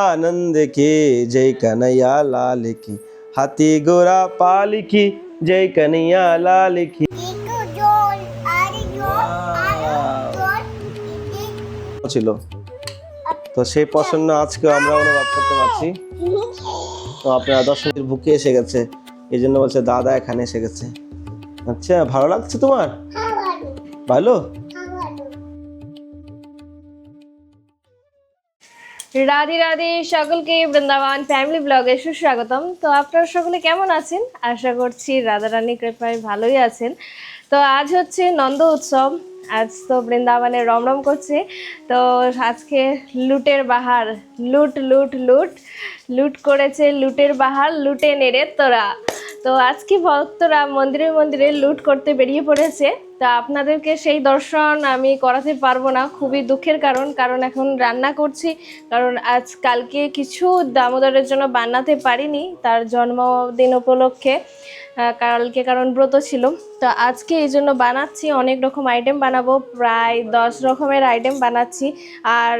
आनंद की जय कन्हैया लाल की हाथी गोरा पाल की जय कन्हैया लाल की একটু জল আর জল আর জল ছিল তো সেই পছন্দ আজকে আমরা অনুভব করতে পারছি তো আপনারা দর্শকের বুকে এসে গেছে এই জন্য বলছে দাদা এখানে এসে গেছে আচ্ছা ভালো লাগছে তোমার খাবারও ভালো রাধে রাধে সকলকে বৃন্দাবন ফ্যামিলি ব্লগে সুস্বাগতম। তো আপনারা সকলে কেমন আছেন? আশা করছি রাধারানী কৃপায় ভালোই আছেন। তো আজ হচ্ছে নন্দ উৎসব। আজ তো বৃন্দাবনে রমরম করছে। তো আজকে লুটের বাহার। লুট লুট লুট। লুট করেছে লুটের বাহার, লুটে নেড়ে তোরা। তো আজকে ভক্তরা মন্দিরে মন্দিরে লুট করতে বেরিয়ে পড়েছে? তা আপনাদেরকে সেই দর্শন আমি করাতে পারব না, খুবই দুঃখের কারণ। কারণ এখন রান্না করছি, কারণ আজ কালকে কিছু দামোদরের জন্য বানাতে পারিনি, তার জন্মদিন উপলক্ষে কালকে কারণ ব্রত ছিল। তো আজকে এই জন্য বানাচ্ছি, অনেক রকম আইটেম বানাবো, প্রায় দশ রকমের আইটেম বানাচ্ছি। আর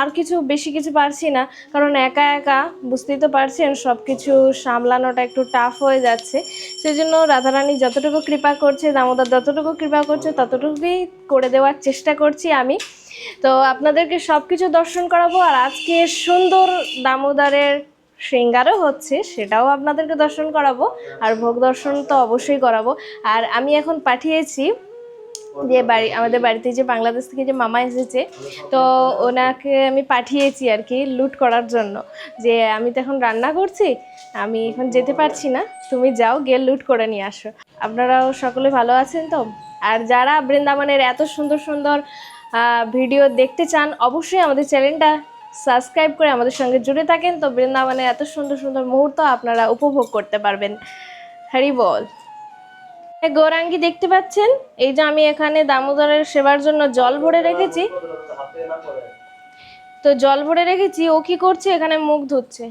আর কিছু বেশি কিছু পারছি না, কারণ একা একা বুঝতেই তো পারছেন সব কিছু সামলানোটা একটু টাফ হয়ে যাচ্ছে। সেই জন্য রাধারানী যতটুকু কৃপা করছে, দামোদর যতটুকু কৃপা করছে, ততটুকুই করে দেওয়ার চেষ্টা করছি আমি। তো আপনাদেরকে সব কিছু দর্শন করাবো, আর আজকে সুন্দর দামোদরের শৃঙ্গারও হচ্ছে, সেটাও আপনাদেরকে দর্শন করাবো, আর ভোগ দর্শন তো অবশ্যই করাবো। আর আমি এখন পাঠিয়েছি যে বাড়ি, আমাদের বাড়িতে যে বাংলাদেশ থেকে যে মামা এসেছে, তো ওনাকে আমি পাঠিয়েছি আর কি লুট করার জন্য। যে আমি তো এখন রান্না করছি, আমি এখন যেতে পারছি না, তুমি যাও গিয়ে লুট করে নিয়ে আসো। আপনারাও সকলে ভালো আছেন তো? আর যারা বৃন্দাবনের এত সুন্দর সুন্দর ভিডিও দেখতে চান, অবশ্যই আমাদের চ্যানেলটা সাবস্ক্রাইব করে আমাদের সঙ্গে জুড়ে থাকেন। তো বৃন্দাবনের এত সুন্দর সুন্দর মুহূর্ত আপনারা উপভোগ করতে পারবেন। হ্যারি বল। গৌরাঙ্গী দেখতে পাচ্ছেন? এই যে আমি এখানে দামোদরের সেবার জন্য জল ভরে রেখেছি। তো জল ভরে রেখেছি, ও কি করছে? এখানে মুখ ধুচ্ছে।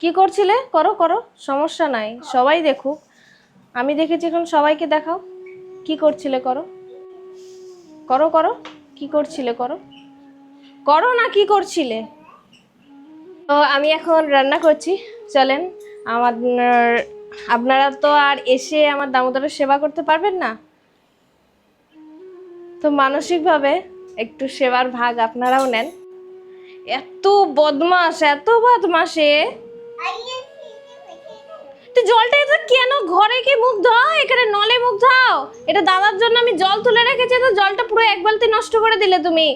কি করছিলে? করো করো, সমস্যা নাই, সবাই দেখুক। আমি দেখেছি এখন সবাইকে দেখাও। কি করছিলে করো? করো করো, কি করছিলে করো? করো না, কি করছিলে? তো আমি এখন রান্না করছি। চলেন, আমার আপনারা তো আর এসে আমার দামোদরের সেবা করতে পারবেন না। তো মানসিকভাবে একটু সেবার ভাগ আপনারাও নেন। এত বদমাস এত বদমাসে জলটা এটা কেন ঘরে কি মুখ ধোও এখানে নলে মুখ ধোও এটা দাদার জন্য আমি জল তুলে রেখেছি, তো জলটা পুরো এক বালতি নষ্ট করে দিলে তুমি।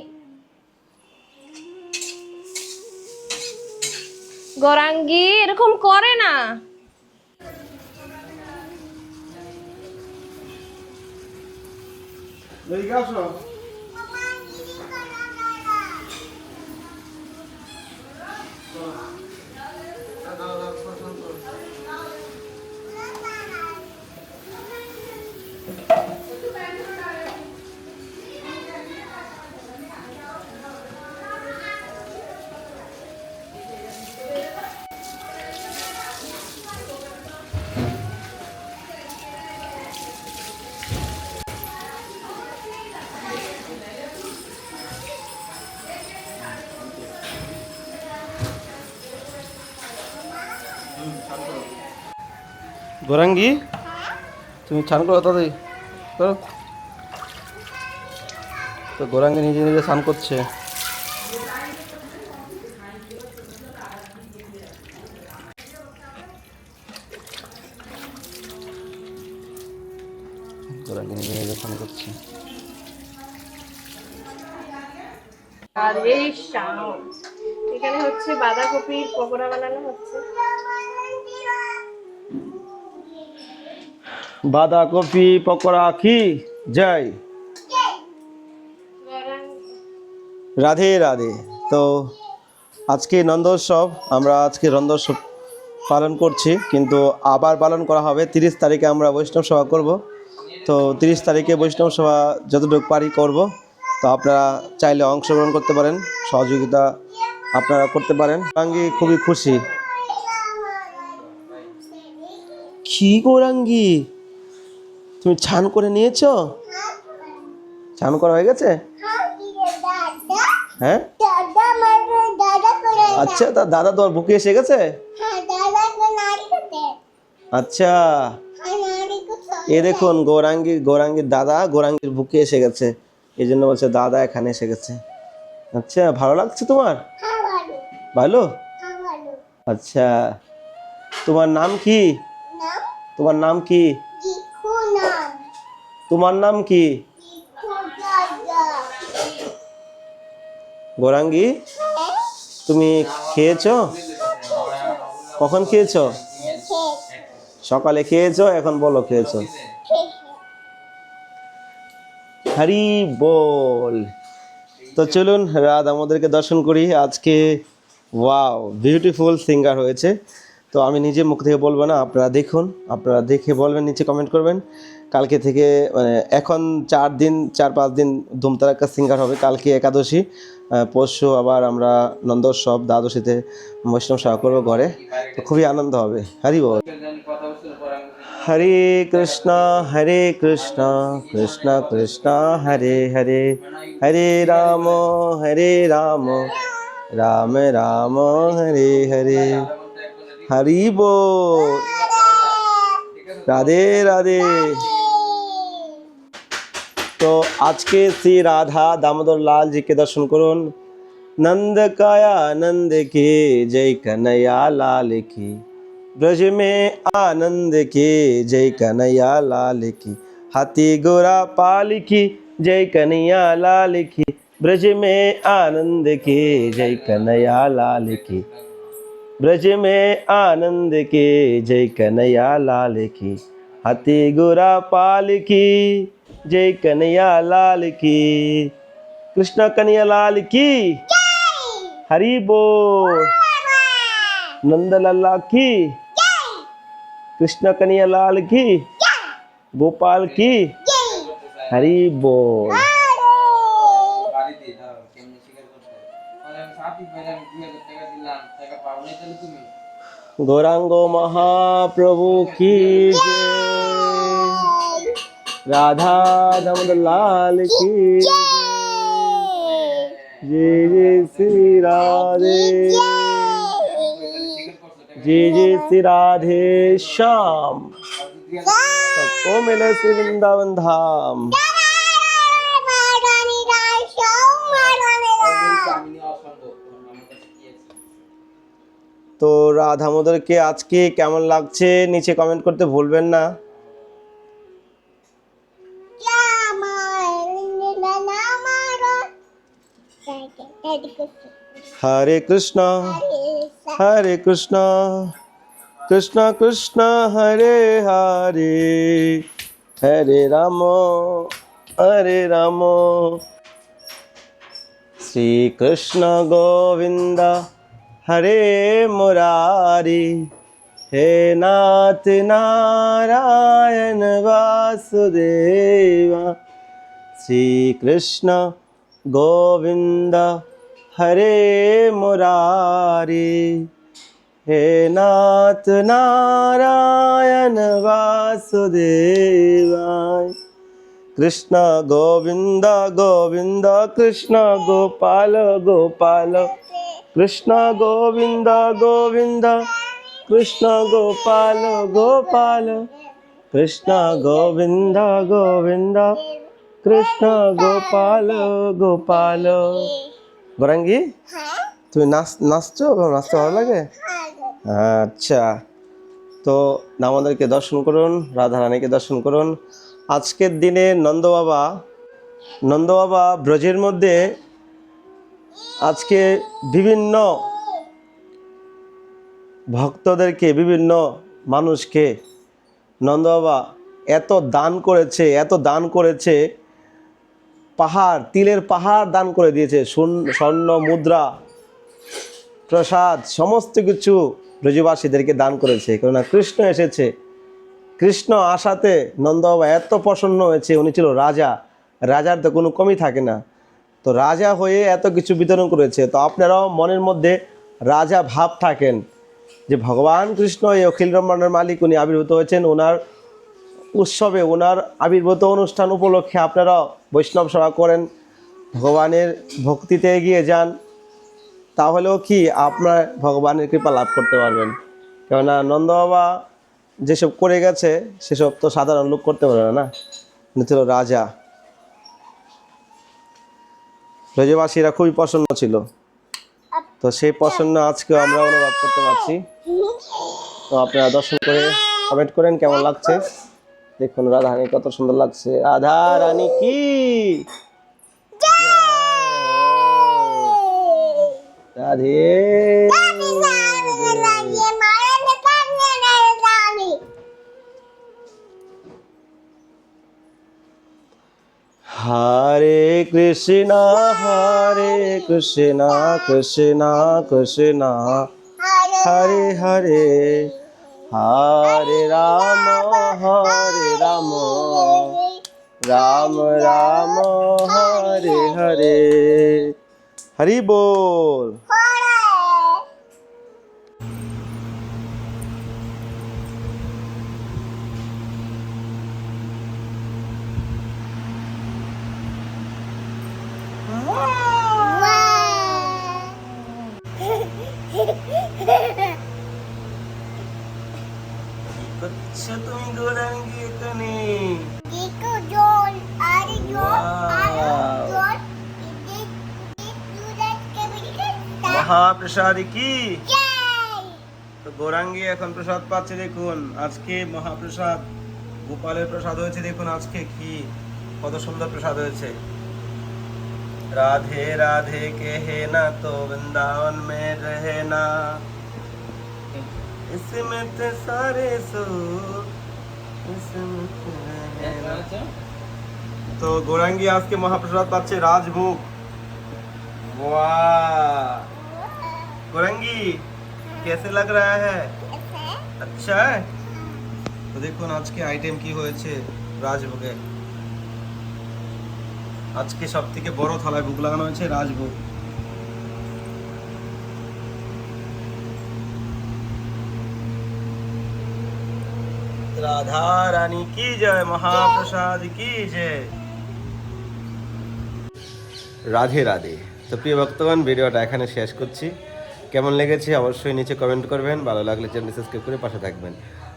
গরাঙ্গি, এরকম করে না। There you go, sir. গোরাঙ্গি, তুমি স্নান করো তাড়াতাড়ি। করো তো গোরাঙ্গি নিজে নিজে স্নান করছে। নিজে নিজে স্নান করছে। আর এই এখানে হচ্ছে বাঁধাকপির পকোড়া বানানো হচ্ছে। বাঁধাকপি, পকোড়া কি যাই রাধে রাধে। তো আজকে নন্দোৎসব, আমরা আজকে নন্দোৎসব পালন করছি, কিন্তু আবার পালন করা হবে। তিরিশ তারিখে আমরা বৈষ্ণব সভা করব। তো তিরিশ তারিখে বৈষ্ণব সভা যতটুকু পারি করব। তো আপনারা চাইলে অংশগ্রহণ করতে পারেন, সহযোগিতা আপনারা করতে পারেন। রাঙ্গি খুবই খুশি। কি গৌরাঙ্গি? তুমি ছান করে নিয়েছো? ছান করা হয়ে গেছে? হ্যাঁ? আচ্ছা তা দাদা তোর বুকে এসে গেছে? আচ্ছা। এ দেখুন গৌরাঙ্গী গৌরাঙ্গীর দাদা গৌরাঙ্গীর বুকে এসে গেছে। এই জন্য বলছে দাদা এখানে এসে গেছে। আচ্ছা ভালো লাগছে তোমার? ভালো? আচ্ছা। তোমার নাম কি? তোমার নাম কি? তোমার নাম কি? গৌরাঙ্গী? তুমি খেয়েছো? কখন খেয়েছো? সকালে খেয়েছো, এখন বলো খেয়েছো। হরি বল। তো চলুন রাত আমাদেরকে দর্শন করি। আজকে ওয়াও বিউটিফুল সিঙ্গার হয়েছে। তো আমি নিজে মুখ থেকে বলব না, আপনারা দেখুন, আপনারা দেখে বলবেন, নিচে কমেন্ট করবেন। কালকে থেকে মানে এখন চার দিন, চার, পাঁচ দিন ধুমতারাক্কা সিঙ্গার হবে, কালকে একাদশী। পরশু আবার আমরা নন্দোৎসব দ্বাদশীতে বৈষ্ণব সেবা করব ঘরে। তো খুবই আনন্দ হবে। হরি বল। হরে কৃষ্ণ হরে কৃষ্ণ কৃষ্ণ কৃষ্ণ, হরে হরে হরে রাম হরে রাম রাম রাম, হরে হরে, হরি বল। রাধে রাধে। তো আজকে শ্রী রাধা দামোদর লাল জিকে দর্শন করুন नंद काया नंद के जय कन्हैया लाल की ब्रज में आनंद के जय कन्हैया लाल की हाथी गोरा पाल की जय कन्हैया लाल की ब्रज में आनंद के जय कन्हैया लाल की ब्रज में आनंद के जय कन्हैया लाल की हाथी गोरा पाल की जय कन्हैया लाल की। कृष्ण कन्हैया लाल की। हरी बो नंद लल्ला की। कृष्ण कन्हैया लाल की। गोपाल की। हरी बो गौरांगो महाप्रभु की जय। राधा दामोदर लाल की जय जय श्री राधे जय जय श्री राधे श्याम सबको मिले श्री वृंदावन धाम আমি নেওয়া সম্ভব আমার কাছে কি আছে তো রাধা মোদরকে আজকে কেমন লাগছে নিচে কমেন্ট করতে ভুলবেন না হরে কৃষ্ণ হরে কৃষ্ণ কৃষ্ণ কৃষ্ণ হরে হরে হরে রাম হরে রাম শ্রীকৃষ্ণ গোবিন্দ হরে মুরারি হে নাথ নারায়ণ বাসুদেবা শ্রীকৃষ্ণ गोविन्द हरे मुरारी। हे नाथ नारायण वासुदेवाय। कृष्ण गोविन्द गोविन्द कृष्ण गोपाल गोपाल। कृष्ण गोविन्द गोविन्द कृष्ण गोपाल गोपाल। कृष्ण गोविन्द गोविन्द। কৃষ্ণ গোপাল গোপাল। গৌরাঙ্গি, তুমি নাচ নাচছো? নাচতে ভালো লাগে? আচ্ছা। তো আমাদেরকে দর্শন করুন রাধা রানীকে দর্শন করুন। আজকের দিনে নন্দ বাবা নন্দ বাবা ব্রজের মধ্যে আজকে বিভিন্ন ভক্তদেরকে, বিভিন্ন মানুষকে নন্দ বাবা এত দান করেছে, এত দান করেছে পাহাড়, তিলের পাহাড় দান করে দিয়েছে স্বর্ণ- মুদ্রা, প্রসাদ, সমস্ত কিছু ব্রজবাসীদেরকে দান করেছে। কেননা কৃষ্ণ এসেছে। কৃষ্ণ আসাতে নন্দবাবা এত প্রসন্ন হয়েছে, উনি ছিল রাজা। রাজার তো কোনো কমই থাকে না। তো রাজা হয়ে এত কিছু বিতরণ করেছে। তো আপনারাও মনের মধ্যে রাজা ভাব থাকেন যে ভগবান কৃষ্ণ এই অখিল ব্রহ্মাণ্ডের মালিক, উনি আবির্ভূত হয়েছেন, ওনার উৎসবে ওনার আবির্ভূত অনুষ্ঠান উপলক্ষে আপনারা বৈষ্ণব সেবা করেন, ভগবানের ভক্তিতে এগিয়ে যান, তাহলেও কি আপনার ভগবানের কৃপা লাভ করতে পারবেন? কেননা নন্দ বাবা যেসব করে গেছে, সেসব তো সাধারণ লোক করতে পারে না উনি ছিল রাজা। ব্রজবাসীরা খুবই প্রসন্ন ছিল। তো সেই প্রসন্ন আজকেও আমরা অনুভব করতে পারছি। তো আপনারা দর্শন করে কমেন্ট করেন, কেমন লাগছে? দেখুন রাধা রানী কত সুন্দর লাগছে। রাধা রানী কি? রাধে। হরে কৃষ্ণ হরে কৃষ্ণ কৃষ্ণ কৃষ্ণ। হরে হরে। হরে রাম হরে রাম রাম রাম হরে হরে হরি বল তুমি গৌরাঙ্গি এখানে কি? তো গৌরাঙ্গি এখন প্রসাদ পাচ্ছে দেখুন। আজকে মহাপ্রসাদ, গোপালের প্রসাদ হয়েছে দেখুন আজকে কি, কত সুন্দর প্রসাদ হয়েছে। রাধে রাধে কে হে না তো বৃন্দাবন মে রহে না। इसमें थे सारे सो इसमें थे रहे ना। তো গৌরাঙ্গী আজকে মহাপ্রসাদ পাচ্ছে রাজভোগ वाह गौरंगी कैसे लग रहा है अच्छा है তো দেখুন আজকে আইটেম কি হয়েছে রাজভোগে আজকে সব থেকে বড় থালায় ভোগ লাগানো হয়েছে রাজভোগ রাধা রানী কি জয়, মহাপ্রসাদ কি জয় রাধে রাধে। তো প্রিয় ভক্তগণ, ভিডিওটা এখানে শেষ করছি। কেমন লেগেছে অবশ্যই নিচে কমেন্ট করবেন, ভালো লাগলে চ্যানেল সাবস্ক্রাইব করে পাশে থাকবেন।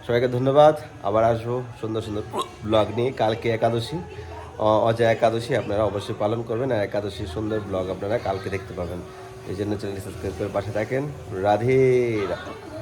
সবাইকে ধন্যবাদ, আবার আসব সুন্দর সুন্দর ব্লগ নিয়ে। কালকে একাদশী অজয় একাদশী আপনারা অবশ্যই পালন করবেন, আর একাদশীর সুন্দর ব্লগ আপনারা কালকে দেখতে পাবেন। এই জন্য চ্যানেল সাবস্ক্রাইব করে পাশে থাকেন। রাধে রাধে।